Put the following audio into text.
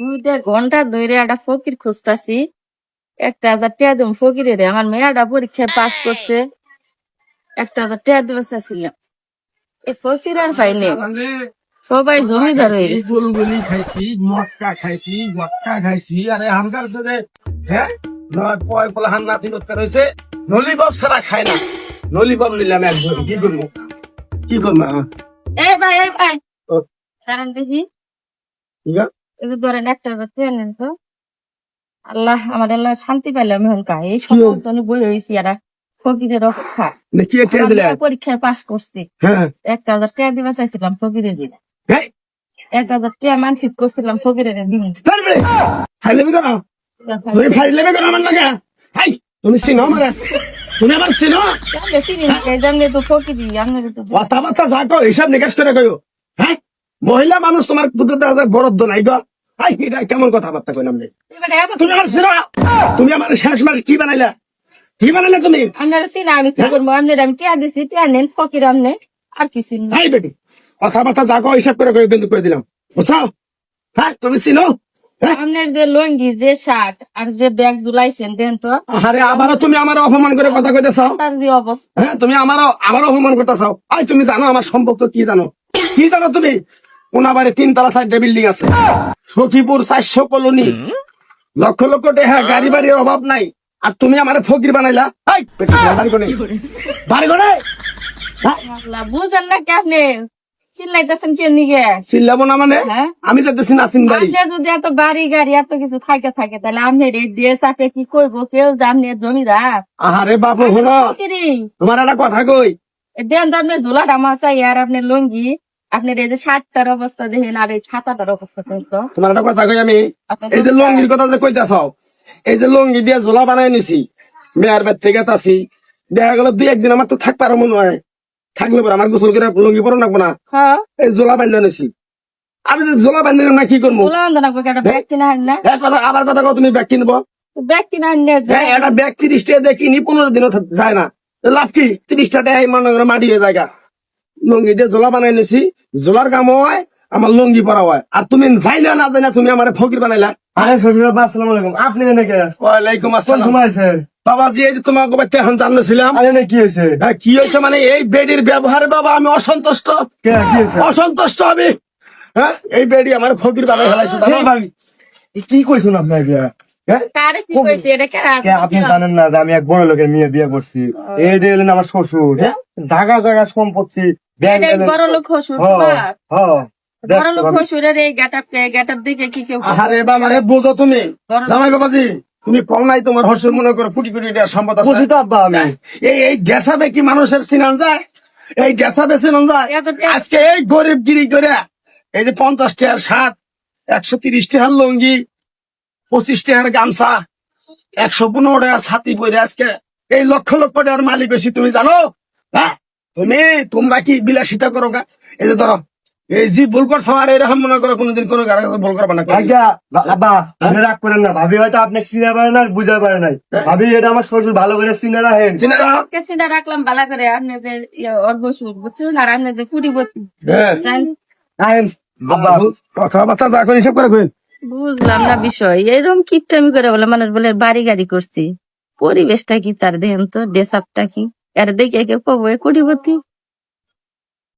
দুইটা ঘণ্টা ধরে একটা ফকির খুঁজতাছি। একটা হাজার টাকা ফকিরে রে আমার মেয়েটা পরীক্ষায় পাশ করছে। একটা হাজার টাকা দিবে চাইছিলাম। এই ফকির আর পাইনি সবাই জমিদার হয়ে গেছে। বুলবুলি খাইছি মটকা খাইছি মটকা খাইছি। আরে হামকার সাথে হ্যাঁ? নয় পয় পোলা হান নাতি উত্তর হয়েছে নলিবাব ছাড়া খায় না। নলিবাব নিলাম একজন কি করব? কি করব? এই ভাই এই ভাই। কারণ দেখি। ঠিক আছে এই ধরেন একটা নেন তো আল্লাহ আমাদের আল্লাহ শান্তি পাইলাম এখন কা এই হলো? বই হয়েছি আর ফকিরের মেয়ে পরীক্ষায় পাশ করছে। হ্যাঁ একটা হাজার টাকা দিবা চাইছিলাম ফকিরে দিন। হ্যাঁ? এক হাজার টাকা মানসিক করছিলাম ফকিরে দিন। তুমি চিনো তুমি চিনো? তো ফকিরি তো যা কো হিসাব নিকাশ করে কইও। হ্যাঁ? মহিলা মানুষ তোমার বরদ্দ নাই গো। এটা কেমন কথাবার্তা আপনি? তুমি আমার তুমি আমার শেষ মাস কি বানাইলা? কি বানাইলা তুমি? আপনার চিনা আমি কি করব? আপনার আমি টিয়া দিছি টিয়া নেন ফকির আপনি আর কিছু না। বেটি কথাবার্তা যা হিসাব করে কই দিলাম। বুঝছ? হ্যাঁ তুমি চিনো? হ্যাঁ? আপনার যে লঙ্গি যে শার্ট আর যে ব্যাগ ঝুলাইছেন দেন তো। আরে আবারও তুমি আমার অপমান করে কথা কইতেছো? তার যে অবস্থা। হ্যাঁ তুমি আমারও আমারও অপমান করতে চাও আই তুমি জানো আমার সম্পর্ক কি জানো? কি জানো তুমি? ওনাবারে তিনতলা চারটে বিল্ডিং আছে। সখীপুর চারশো কলোনি। লক্ষ লক্ষ টাকা গাড়ি বাড়ির অভাব নাই। আর তুমি আমার ফকির বানাইলা। হাই বাড়ি কোনে? বাড়ি কোনে? আল্লাহ, বুঝেন না কি আপনি চিল্লাইতেছেন কে নিগে? চিল্লাবো না মানে? হ্যাঁ? আমি যেতেছি নাসিন বাড়ি। আপনি যদি এত বাড়ি গাড়ি এত কিছু থাকে থাকে তাহলে আপনি এই ড্রেস আপে কি করব? কেউ জামনি জমিদার। আহারে বাপু হলো ফকিরি। তোমার একটা কথা কই? দেন তো আপনি ঝোলাটা মাছাই আর আপনি লঙ্গি। আপনার এই যে শার্টটার অবস্থা দেখেন আর এই ছাতাটার অবস্থা দেখেন তোমার একটা কথা কই আমি? এই যে লঙ্গির কথা যে কইতাছ এই যে লঙ্গি দিয়ে ঝোলা বানাই নিছি মেয়ার বের থেকে তাছি দেখা গেল দুই একদিন আমার তো থাকবার মনে হয় থাকলে পরে আমার গোসল করে লঙ্গি পরে রাখব না। হ্যাঁ। এই জোলা বান্ধা নিছি। আর যে বান্ধি না কি করব? ব্যাগ কথা আবার কথা কও তুমি ব্যাগ কিনবো? ব্যাগ কিনা হ্যাঁ ব্যাগ তিরিশ দিয়ে কিনি পনেরো দিনও যায় না। লাভ কি? তিরিশ টাকা মনে করে মাটি হয়ে যায় গা। লঙ্গি দিয়ে জোলা বানাই নিছি। জোলার কাম হয় আমার লঙ্গি পরা হয়। আর তুমি যাইলে না যাই না তুমি আমার ফকির বানাইলা। আরে শ্বশুর আব্বা আসসালামু আলাইকুম। আপনি এনে কে? ওয়ালাইকুম আসসালাম। সময় আছেন বাবাজি এই যে তোমাকে এখন আরে এনে কি হয়েছে? হ্যাঁ, কি হয়েছে মানে এই বেডির ব্যবহারে বাবা আমি অসন্তুষ্ট। অসন্তুষ্ট আমি। হ্যাঁ এই বেডি আমার ফকির বানাই ফেলাইছে কি কইছে আপনি জানেন না যে আমি এক বড় লোকের মেয়ে বিয়ে করছি। এই যে এলেন আমার শ্বশুর হ্যাঁ? জায়গা জায়গা সম্পত্তি ব্যাংক এটাই এলেন বড় লোক হসুর হ্যাঁ, হ্যাঁ। বড় লোক দেখছ, এই গেটাপ গেটাপ দিকে কি কেউ আরে বাবা রে বোঝো তুমি। জামাই বাবাজি তুমি পাও নাই তোমার হর্ষের মনে করো ফুটি ফুটি দেওয়ার সম্পদ আছে। বুঝি তো আব্বা আমি। এই এই গ্যাসাবে কি মানুষের চিনান যায়? এই গ্যাসাবে চিনান যায়? আজকে এই গরিব গিরি করে এই যে পঞ্চাশ টাকার শার্ট একশো তিরিশ টাকার লঙ্গি পঁচিশ টাকার গামছা একশো পনেরো টাকার ছাতি পরে আজকে। এই লক্ষ লক্ষ টাকার মালিক বেশি তুমি জানো? হ্যাঁ? তুমি তোমরা কি বিলাসিতা করো গা? এই যে ধরো এই যে ভুল করছ আর এরকম মনে করো কোনোদিন কোনো ভুল করবে না। আপনি রাগ করেন না। ভাবি হয়তো আপনি চিনে পারে না বুঝতে পারে নাই। ভাবি এটা আমার শ্বশুর ভালো করে চিনে রাখেন। চিনে রাখলাম বালা করে। আপনি যে ইয়ে, ওর বসুর বুঝছেন আর আপনি যে হ্যাঁ। আহেন আব্বা কথাবার্তা যা করে হিসাব করে বুঝলাম না বিষয়। এরকম কিপটামি করে বলে মানুষ বলে, বাড়ি গাড়ি করছি। পরিবেশটা কি তার দেখেন তো ড্রেস আপটা কি? আর দেখে কেউ কবে কুড়িবতী